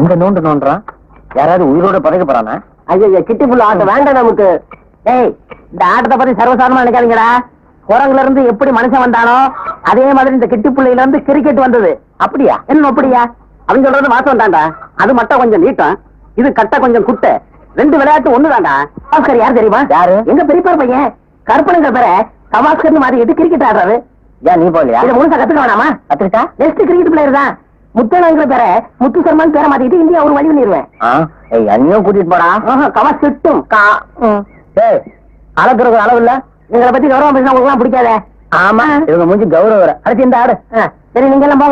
இந்த நோண்டு நோண்டுறான் யாராவது உயிரோட பதைக்க போறானா? ஐயா கிட்டி புள்ள ஆட்டம் வேண்டாம் நமக்கு. ஏய் இந்த ஆட்டத்தை பத்தி சர்வசாதாரணமா நினைக்காதீங்கடா. குரங்குல இருந்து எப்படி மனுஷன் வந்தானோ அதே மாதிரி இந்த கிட்டி புள்ளையில இருந்து கிரிக்கெட் வந்தது. அப்படியா? என்ன அப்படியா? அவங்க சொல்றது வாசம் தான்டா. அது மட்டும் கொஞ்சம் நீட்டம். இது கட்ட கொஞ்சம் குட்டை. ரெண்டு விளையாட்டு ஒண்ணுதான்டா. கவாஸ்கர் யார் தெரியுமா? யாரு? எங்க பெரியப்பா பையன். கற்பனைங்கிற பேரை கவாஸ்கர் மாறிக்கிட்டு கிரிக்கெட் ஆடுறாரு. ஏன் நீ போலியா இதை முழுசா கத்துக்க வேணாமா? கத்துக்கிட்டா? நெக்ஸ்ட் கிரிக்கெட் பிளேயர் தான். முத்தனங்கிற பேரை முத்து சர்மான் பேரை மாத்திக்கிட்டு இந்தியா ஒரு வழி பண்ணிடுவேன் அண்ணியும் கூட்டிட்டு போடா. கவா சிட்டும். கா அளக்குறது அளவு இல்ல. எங்களை பத்தி கௌரவம் பேசினா உங்களுக்கு பிடிக்காதே. ஆமா இவங்க மூஞ்சி கௌரவம் அடுத்து இந்த ஆடு. சரி நீங்க எல்லாம்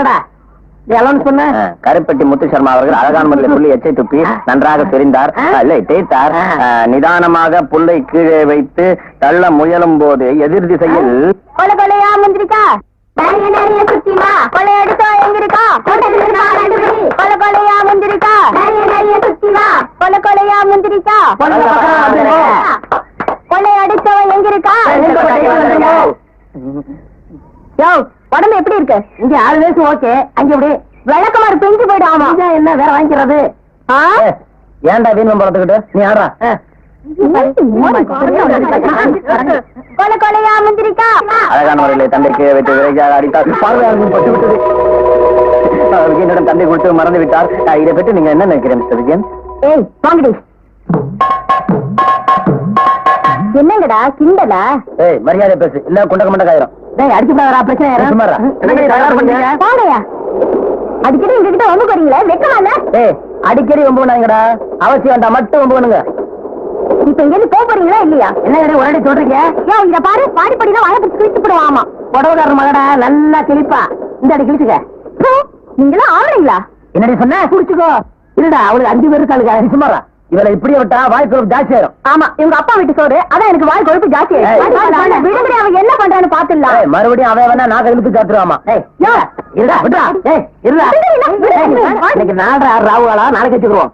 ஆ, கருப்பட்டி முத்து சர்மா அவர்கள் அழகான முறையில் புள்ளி எச்சை துப்பி நன்றாக தெரிந்தார். இல்லை தேய்த்தார். நிதானமாக புல்லை கீழே வைத்து தள்ள முயலும் போது எதிர் திசையில் சுத்திமா கொலை எடுத்தா எங்க இருக்கா கொலை கொலையா முந்திரிக்கா? சுத்திமா கொலை கொலையா முந்திரிக்கா? கொலை அடிச்சவன் எங்க இருக்கா எங்க கொலையா வந்துருங்க? யோ உடம்பு எப்படி இருக்கு? இங்க ஆறு வயசு ஓகே. அங்க எப்படி விளக்கமாறு பெஞ்சு போயிடும் ஆமா. என்ன வேற வாங்கிக்கிறது? ஏன்டா வீண் பழத்துக்கிட்டு நீ ஆடுறா. கொலை கொலையா முந்திரிக்கா? அழகான முறையில் தந்தை கீழே வைத்து விரைவாக அடித்தார். பார்வையாளர்கள் தந்தை கொடுத்து மறந்து விட்டார் இதை பற்றி நீங்க என்ன நினைக்கிறேன் மிஸ்டர் விஜயன்? ஏய் வாங்கடி என்னங்கடா கிண்டலா? ஏய் மரியாதை பேசு. இல்ல குண்டக்க மண்டக்க ஆயிரும். டேய் அடிச்சு பாக்குறா பிரச்சனை யாரும் சும்மாரா. என்னங்க தயார் பண்ணீங்க? வாங்கயா அடிக்கடி எங்ககிட்ட வந்து போறீங்களே வெக்கமால ஏய் அடிக்கடி வம்பு பண்ணாங்கடா அவசியம் வேண்டாம் மட்டும் வம்பு பண்ணுங்க. இப்ப இங்க இருந்து போக போறீங்களா இல்லையா? என்ன உடனே சொல்றீங்க? யோ இத பாரு பாடி படினா வாய பிடிச்சு கிழிச்சு போடுவாமா. புடவைக்காரர் மகடா நல்லா கிழிப்பா இந்த அடி கிழிச்சுக்க. நீங்களும் ஆம்பளைங்களா என்னடி சொன்ன? குடிச்சுக்கோ. இல்லடா அவளுக்கு அஞ்சு பேர் இருக்காளுங்க. சும்மாரா இவளை இப்படியே விட்டா வாய்ப்பு ஜாஸ்தி ஆயிரும். ஆமா இவங்க அப்பா வீட்டு சோறு அதான் எனக்கு வாய் கொழுப்பு ஜாஸ்தி அவன் என்ன பண்றான்னு பாத்துடலாம். மறுபடியும் அவன் வேணா நான் இழுத்து காத்துருவாமா இருடா விடுடா. ஏய் இருடா. ஏய், இன்னைக்கு நாலரை ஆறு ராவுகளா நாளைக்கு வச்சுக்கிறோம்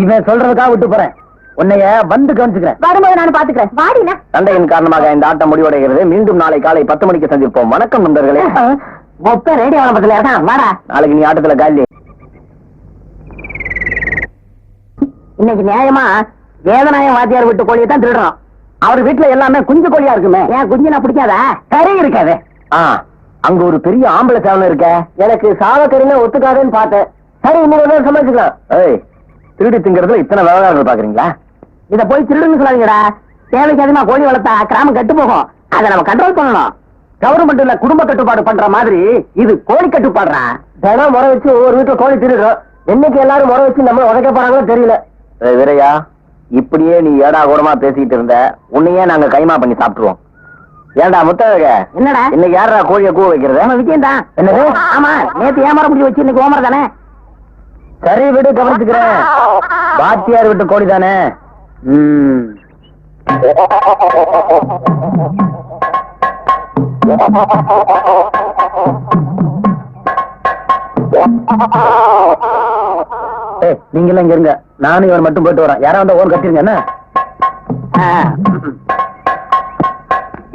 இவன் சொல்றதுக்காக விட்டு போறேன். உன்னைய வந்து கவனிச்சுக்கிறேன். வரும்போது நான் பாத்துக்கிறேன் வாடினா. சண்டையின் காரணமாக இந்த ஆட்டம் முடிவடைகிறது. மீண்டும் நாளை காலை பத்து மணிக்கு சந்திப்போம். வணக்கம் நண்பர்களே. மொத்த ரேடியோ பக்கத்துல. வாடா. நாளைக்கு நீ ஆட்டத்துல காலி. இன்னைக்கு நியாயமா வேதநாயகம் வாத்தியார் வீட்டு கோழியை தான் திருடுறோம் அவர் வீட்டுல எல்லாமே குஞ்சு கோழியா இருக்குமே. ஏன் குஞ்சு நான் பிடிக்காதா? கறி இருக்காது. அங்க ஒரு பெரிய ஆம்பளை சேவல் இருக்க. எனக்கு சாவக்கறின்னு ஒத்துக்காதுன்னு பார்த்தேன். சரி இன்னொரு சமாளிச்சுக்கலாம். ஏய் திருடி திங்கிறதுல இத்தனை விவகாரங்கள் பாக்குறீங்களா இத போய் திருடுன்னு சொல்லாதீங்கடா. தேவைக்கு அதிகமா கோழி வளர்த்தா கிராமம் கெட்டு போகும். அதை நம்ம கண்ட்ரோல் பண்ணணும். கவர்மெண்ட்ல குடும்ப கட்டுப்பாடு பண்ற மாதிரி இது கோழி கட்டுப்பாடுறா தினம் முறை வச்சு ஒவ்வொரு வீட்டுல கோழி திருடுறோம். என்னைக்கு எல்லாரும் முறை வச்சு நம்ம உதைக்க போறாங்களோ தெரியல. வீரையா இப்படியே நீ ஏடா கூடமா பேசிட்டு இருந்த உன்னையே நாங்க கைமா பண்ணி சாப்பிட்டுருவோம். ஏன்டா முத்தழக? என்னடா? இன்னைக்கு யாரா கோழிய கூவ வைக்கிறது? விஜயம் தான் என்னது? ஆமா. நேத்து ஏமாற முடிஞ்சு வச்சு இன்னைக்கு ஓமர தானே? சரி விடு கவனிச்சுக்கிறேன். பாத்தியார் விட்டு கோழி தானே? நீங்க இங்க இருங்க. நானும் இவன் மட்டும் போயிட்டு வரேன் யாரா வந்தா ஓன் கட்டிருங்க என்ன?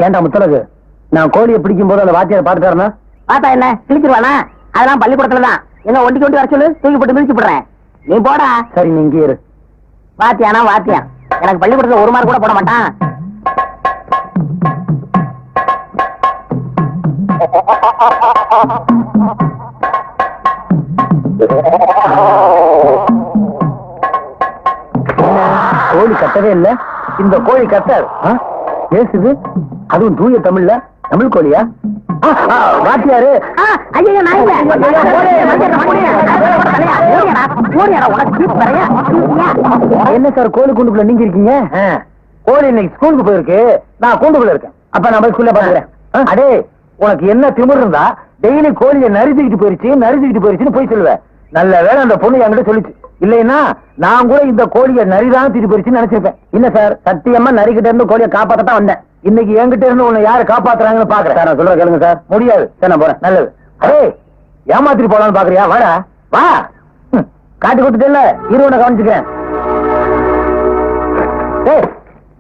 ஏன்டா முத்தலகு நான் கோழியை பிடிக்கும் போது அந்த வாத்தியார் பாத்துட்டாருன்னா பார்த்தா என்ன? கிழிச்சிருவானா? அதெல்லாம் பள்ளிக்கூடத்துல என்ன ஒண்டி கொண்டு வர சொல்லு? தூக்கி போட்டு மிதிச்சு போடுறேன். நீ போடா. சரி நீ இங்கே இரு. வாத்தியானா வாத்தியான் எனக்கு பள்ளிக்கூடத்துல ஒரு மார்க் கூட போட மாட்டான். கோழி கட்டவே இல்ல. இந்த கோழி கட்டாது ஆ? பேசுது. அதுவும் தூய தமிழ்ல. தமிழ் கோழியா? வாத்தியாரு நான் இல்ல. வரையா? என்ன சார் கோழி கூண்டுக்குள்ள நீங்க இருக்கீங்க கோழி இன்னைக்கு ஸ்கூலுக்கு போயிருக்கு நான் கூண்டுக்குள்ள இருக்கேன் அப்ப நான் போய் ஸ்கூல்ல பாத்துக்கிறேன் ஆ, அடே உனக்கு என்ன திமிர் இருந்தா டெய்லி கோழியை நறுத்திக்கிட்டு போயிருச்சு நறுத்திக்கிட்டு போயிருச்சுன்னு போய் சொல்லுவேன் நல்ல வேளை அந்த பொண்ணு என்கிட்ட சொல்லிச்சு இல்லைன்னா நான் கூட இந்த கோழியை நரிதான் போயிருச்சுன்னு நினைச்சிருப்பேன். இல்ல சார் சத்தியமா நரிக்கிட்ட இருந்து கோழியை காப்பாத்தத்தான் வந்தேன். இன்னைக்கு என்கிட்ட இருந்து உன்னை யாரு காப்பாத்துறாங்கன்னு பாக்குறேன். சார் நான் சொல்ற கேளுங்க சார். முடியாது. சரி நான் போறேன். நல்லது. அடே ஏமாத்திட்டு போலான்னு பாக்குறியா? வாடா. வா. காட்டி கொடுத்துட்டேல்ல இருவனை கவனிச்சுக்கிறேன். ஏய்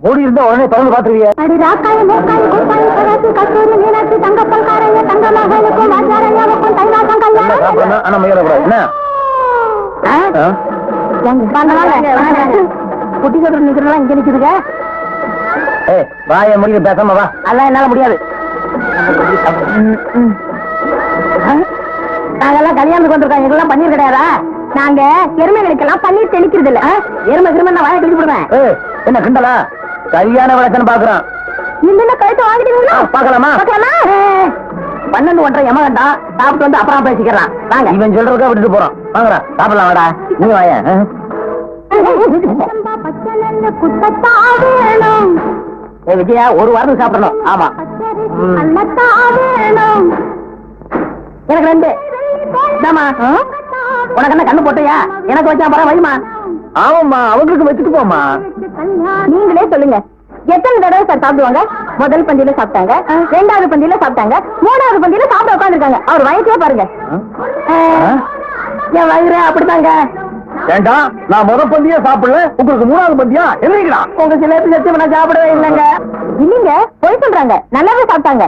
மூடி இருந்தா உடனே திறந்து பாத்துருவிய. அடி ராக்காய மூக்காய கூப்பாய கஸ்தூரி மீனாட்சி தங்கப்பல் தைவாசம் என்ன கல்யாணம் என்ன? குட்டி சொல்ற நிக்கிறதெல்லாம் இங்க நிக்குதுங்க. ஏய் வாய முடிவு பேசாம வா. அதெல்லாம் என்னால முடியாது? நாங்கெல்லாம் கல்யாணத்துக்கு வந்திருக்கோம். எங்கெல்லாம் பன்னீர் கிடையாதா நாங்க எருமைகளுக்கெல்லாம் பன்னீர் தெளிக்கிறது இல்ல? எருமை கிருமை நான் வாயை கழிச்சு விடுவேன் என்ன கிண்டலா? கல்யாண விளக்கன்னு பாக்குறான் இந்த கழுத்து வாங்கிட்டீங்களா? பாக்கலாமா? பார்க்கலாமா பன்னெண்டு ஒன்றரை எமகண்டா சாப்பிட்டு வந்து அப்புறம் பேசிக்கலாம் வாங்க. இவன் சொல்றதுக்கா விட்டுட்டு போறான் வாங்கடா சாப்பிடலாம் வாடா. நீ வாய விஜயா ஒரு வாரம் சாப்பிடணும். ஆமா. எனக்கு ரெண்டு. உனக்கு என்ன கண்ணு போட்டியா? எனக்கு வச்சா பரவ வைமா ஆமாம்மா அவங்களுக்கு வச்சுட்டு போமா நீங்களே சொல்லுங்க. எத்தனை தடவை சார் சாப்பிடுவாங்க? முதல் பந்தியில சாப்பிட்டாங்க. ரெண்டாவது பந்தியில சாப்பிட்டாங்க. மூணாவது பந்தியில சாப்பிட உட்காந்துருக்காங்க அவர் வயசே பாருங்க. என் வயிறு அப்படித்தாங்க. ஏண்டா நான் முத பந்தியா சாப்பிடல. உங்களுக்கு மூணாவது பந்தியா? என்னைங்களா உங்க சிலேபி சத்தியம் நான் சாப்பிடவே இல்லைங்க. இல்லீங்க போய் சொல்றாங்க. நல்லாவே சாப்பிட்டாங்க.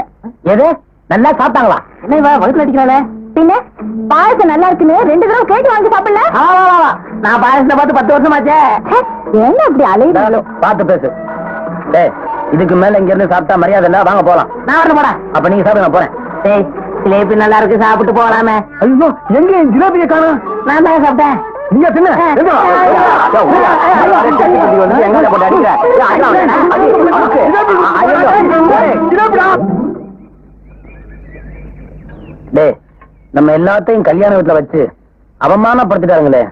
எது? நல்லா சாப்பிட்டாங்களா? என்ன இவ வகுத்துல அடிக்கிறாளே. பின்ன பாயசம் நல்லா இருக்குன்னு ரெண்டு தடவை கேட்டு வாங்கி சாப்பிடல. நான் பாயசத்தை பார்த்து பத்து வருஷமாச்சே. ஹே, என்ன அப்படி அலையுறாளோ பார்த்து பேசு. டேய் இதுக்கு மேல இங்க இருந்து சாப்பிட்டா மரியாதை இல்ல வாங்க போலாம் நான் போடா அப்ப நீங்க சாப்பிட நான் போறேன் டேய் சிலேபி நல்லா இருக்கு சாப்பிட்டு போகலாமே ஐயோ எங்க என் ஜிலேபியை காணும் நான் தான் சாப்பிட்டேன் நீங்க தின்ன எங்க போட்டு அடிக்கிற? நம்ம எல்லாத்தையும் கல்யாண வீட்டுல வச்சு அவமானப்படுத்திட்டாங்களே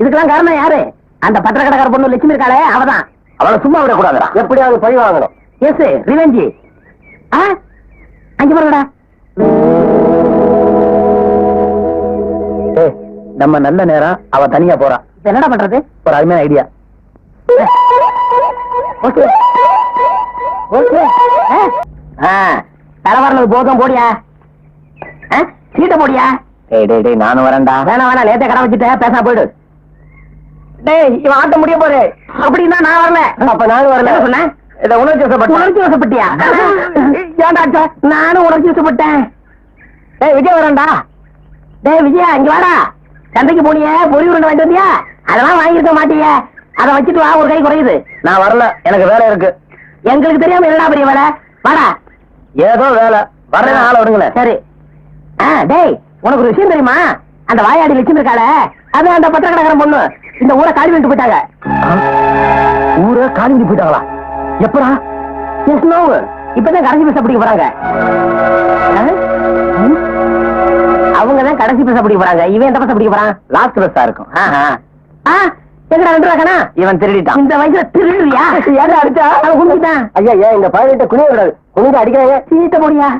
இதுக்கெல்லாம் காரணம் யாரு அந்த பத்திரக்கடைக்கார பொண்ணு லட்சுமி இருக்காளே அவதான் அவளை சும்மா விட கூடாதுடா எப்படியாவது பழி வாங்கணும். Yes revenge. அங்க டேய் நம்ம நல்ல நேரம் அவ தனியா போறா. என்னடா பண்றது? ஒரு அருமையான ஐடியா ஓகே. ஓகே. வரலது போதும் போடியா? சீட்டை போடியா? டேய் டேய் டேய் நானும் வரேன்டா. வேணாம் வேணாம் லேட்டா கடை வச்சுட்ட பேசா போயிடு. டேய் இவன் ஆட்ட முடிய போகுது அப்படின்னா நான் வரல. அப்ப நானும் வரல. என்ன சொன்ன? இத உணர்ச்சி வசப்பட்டேன். உணர்ச்சி வசப்பட்டியா? ஏன்டா அடிச்ச? நானும் உணர்ச்சி வசப்பட்டேன். டேய் விஜய் வரேன்டா. டேய் விஜயா இங்க வாடா. சந்தைக்கு போனியே பொறி உருண்டை வாங்கிட்டு வந்தியா? அதெல்லாம் வாங்கியிருக்க மாட்டிய. அதை வச்சுட்டு வா ஒரு கை குறையுது. நான் வரல. எனக்கு வேலை இருக்கு. எங்களுக்கு தெரியாம என்னடா பெரிய வேலை? வாடா. ஏதோ வேலை. வரேன் ஆளை விடுங்களேன் சரி. ஆ டேய் உனக்கு ஒரு விஷயம் தெரியுமா? அந்த வாயாடி லட்சுமி இருக்காளே அது அந்த பத்திரக்கடைக்காரன் பொண்ணு. இந்த ஊரை காலி பண்ணிட்டு போயிட்டாங்க. ஊரே காலிஞ்சு போயிட்டாங்களா? எப்படா? எஸ் நோ இப்பதான் கடைசி பைசா பிடிக்க போறாங்க. அவங்க தான் கடைசி பைசா பிடிக்க போறாங்க. இவன் எந்த பைசா பிடிக்க போறான்? லாஸ்ட் பஸ்ஸா இருக்கும். எங்கடா ரெண்டு ரூபாய்க்கானா? இவன் திருடிட்டான். இந்த வயசுல திருடுறியா? ஏன்டா அடிச்சா? அவன் கும்பிட்டான் ஐயா ஏன் இந்த பதினெட்டு குனிய விடாது குனிஞ்சு அடிக்கிறாங்க. சீட்ட போடியா?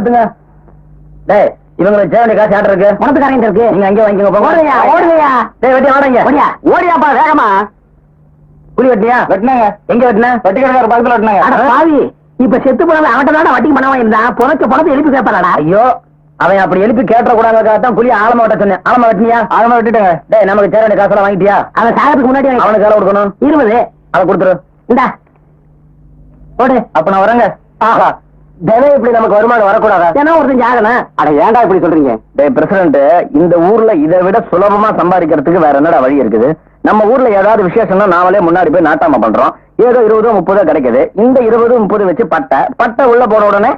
நிறுத்துங்க டேய் இவங்களுக்கு சேவண்டி காசு ஆட்டு இருக்கு? மனத்துக்காரங்க இருக்கு. நீங்க அங்கே வாங்கிக்கோங்க. ஓடுங்கய்யா ஓடுங்கய்யா. டேய் வெட்டி ஓடியா. ஓடியாப்பா வேகமா. குழி வெட்டியா வெட்டினாங்க. எங்க வெட்டின? வெட்டிக்கிற பக்கத்துல அட வெட்டினாங்க பாவி. இப்ப செத்து போனவன் அவன்கிட்ட தான் வட்டிக்கு பண்ணவா இருந்தான் எழுப்பி கேட்பாடா ஐயோ அவன் அப்படி எழுப்பி கேட்ட கூடாதுக்காகத்தான் குழி ஆழமா வெட்ட சொன்னேன். ஆழமா வெட்டினியா? ஆழமா வெட்டிட்டேங்க. டேய் நமக்கு சேர வேண்டிய காசெல்லாம் வாங்கிட்டியா? அவன் சாகத்துக்கு முன்னாடி அவனுக்கு வேலை கொடுக்கணும்? இருபது. அதை கொடுத்துரு. இந்தா. போடு. அப்ப நான் வரேங்க. ஆஹா. தினம் இப்படி நமக்கு வருமானம் வரக்கூடாதா? தினம் ஒருத்தன் ஆகணும் அட ஏன்டா இப்படி சொல்றீங்க? டேய் பிரசிடண்ட் இந்த ஊர்ல இதை விட சுலபமா சம்பாதிக்கிறதுக்கு வேற என்னடா வழி இருக்குது? நம்ம ஊர்ல ஏதாவது விசேஷம்னா நாமளே முன்னாடி போய் நாட்டாம பண்றோம். ஏதோ இருபதோ முப்பதோ கிடைக்குது. இந்த இருபது முப்பது வச்சு பட்டை பட்டை உள்ள போன உடனே